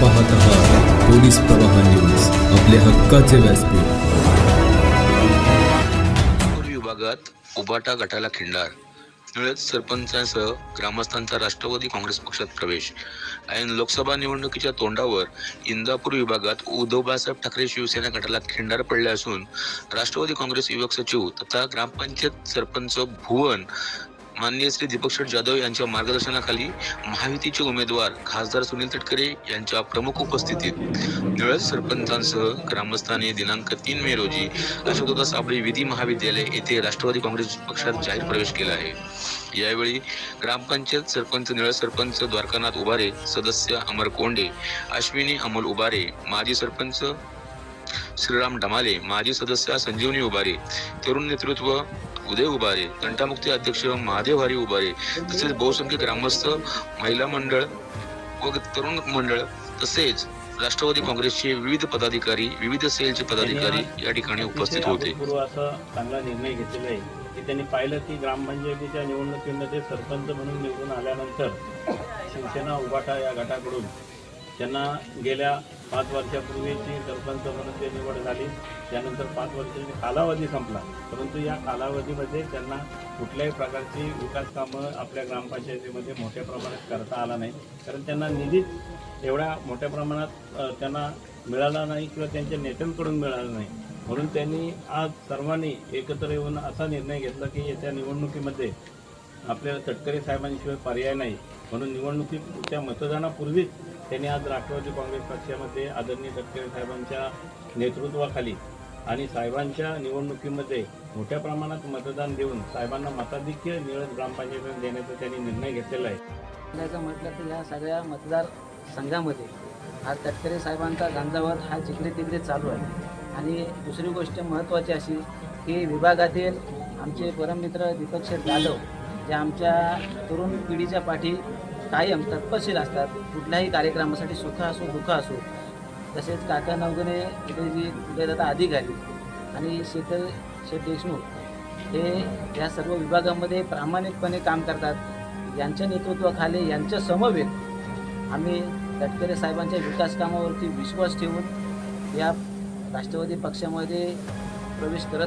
पाहत आहात. पोलीस प्रवाह न्यूज आपले हक्काचे व्यासपीठ. विभागात उबाटा गटाला खिंडार. निळत सरपंचांसह ग्रामस्थांचा राष्ट्रवादी काँग्रेस पक्षात प्रवेश. ऐन लोकसभा निवडणुकीच्या तोंडावर इंदापूर विभागात उद्धव बाळासाहेब ठाकरे शिवसेना गटाला खिंडार पडले असून राष्ट्रवादी काँग्रेस युवक सचिव तथा ग्रामपंचायत सरपंच भुवन माननीय श्री दीपक शेठ जाधव यांच्या मार्गदर्शनाखाली महायुतीचे उमेदवार खासदार सुनील तटकरे यांच्या प्रमुख उपस्थितीत निळज सरपंचांसह ग्रामस्थांनी दिनांक तीन मे रोजी अशोकदादा साबळे विधी महाविद्यालय येथे राष्ट्रवादी काँग्रेस पक्षात जाहीर प्रवेश केला आहे. यावेळी ग्रामपंचायत सरपंच निळज सरपंच द्वारकानाथ उभारे सदस्य अमर कोंडे अश्विनी अमोल उभारे माजी सरपंच श्रीराम डमाले माजी सदस्य संजीवनी उभारे तरुण नेतृत्व उदय उभारे तंटामुक्ती अध्यक्ष महादेव हरी उभारे तसेच बहुसंख्य ग्रामस्थ महिला मंडळ व तरुण मंडळ तसेच राष्ट्रवादी काँग्रेसचे विविध पदाधिकारी विविध सेलचे पदाधिकारी या ठिकाणी उपस्थित होते. असा चांगला निर्णय घेतलेला आहे की त्यांनी पाहिलं की ग्रामपंचायतीच्या निवडणुकीमध्ये सरपंच म्हणून निवडून आल्यानंतर शिवसेना उभाटा या गटाकडून त्यांना गेल्या पाच वर्षापूर्वीची सरपंच म्हणून ते निवड झाली त्यानंतर पाच वर्षाची कालावधी संपला. परंतु या कालावधीमध्ये त्यांना कुठल्याही प्रकारची विकास कामं आपल्या ग्रामपंचायतीमध्ये मोठ्या प्रमाणात करता आला नाही. कारण त्यांना निधीच एवढ्या मोठ्या प्रमाणात त्यांना मिळाला नाही किंवा त्यांच्या नेत्यांकडून मिळाला नाही. म्हणून त्यांनी आज सर्वांनी एकत्र येऊन असा निर्णय घेतला की येत्या निवडणुकीमध्ये आपल्याला तटकरे साहेबांशिवाय पर्याय नाही. म्हणून निवडणुकीच्या मतदानापूर्वीच त्यांनी आज राष्ट्रवादी काँग्रेस पक्षामध्ये आदरणीय तटकरे साहेबांच्या नेतृत्वाखाली आणि साहेबांच्या निवडणुकीमध्ये मोठ्या प्रमाणात मतदान देऊन साहेबांना मताधिक्य निळत ग्रामपंचायत देण्याचा त्यांनी निर्णय घेतलेला आहे. बोलायचं म्हटलं तर या सगळ्या मतदार संघामध्ये हा तटकरे साहेबांचा गांजावर हा जिकडे तिकडे चालू आहे. आणि दुसरी गोष्ट महत्त्वाची अशी की विभागातील आमचे परममित्र दीपक शेठ जाधव जे आमच्या तरुण पिढीच्या पाठी कायम तत्परशील असतात. कुठल्याही कार्यक्रमासाठी सुख असो दुःख असो तसेच काका नवगणे उदयजी उदयदादा अधिकारी आणि शीतल शेठ देशमुख हे या सर्व विभागामध्ये प्रामाणिकपणे काम करतात. यांच्या नेतृत्वाखाली यांच्या समवेत आम्ही तटकरे साहेबांच्या विकास कामावरती विश्वास ठेवून या राष्ट्रवादी पक्षामध्ये प्रवेश करत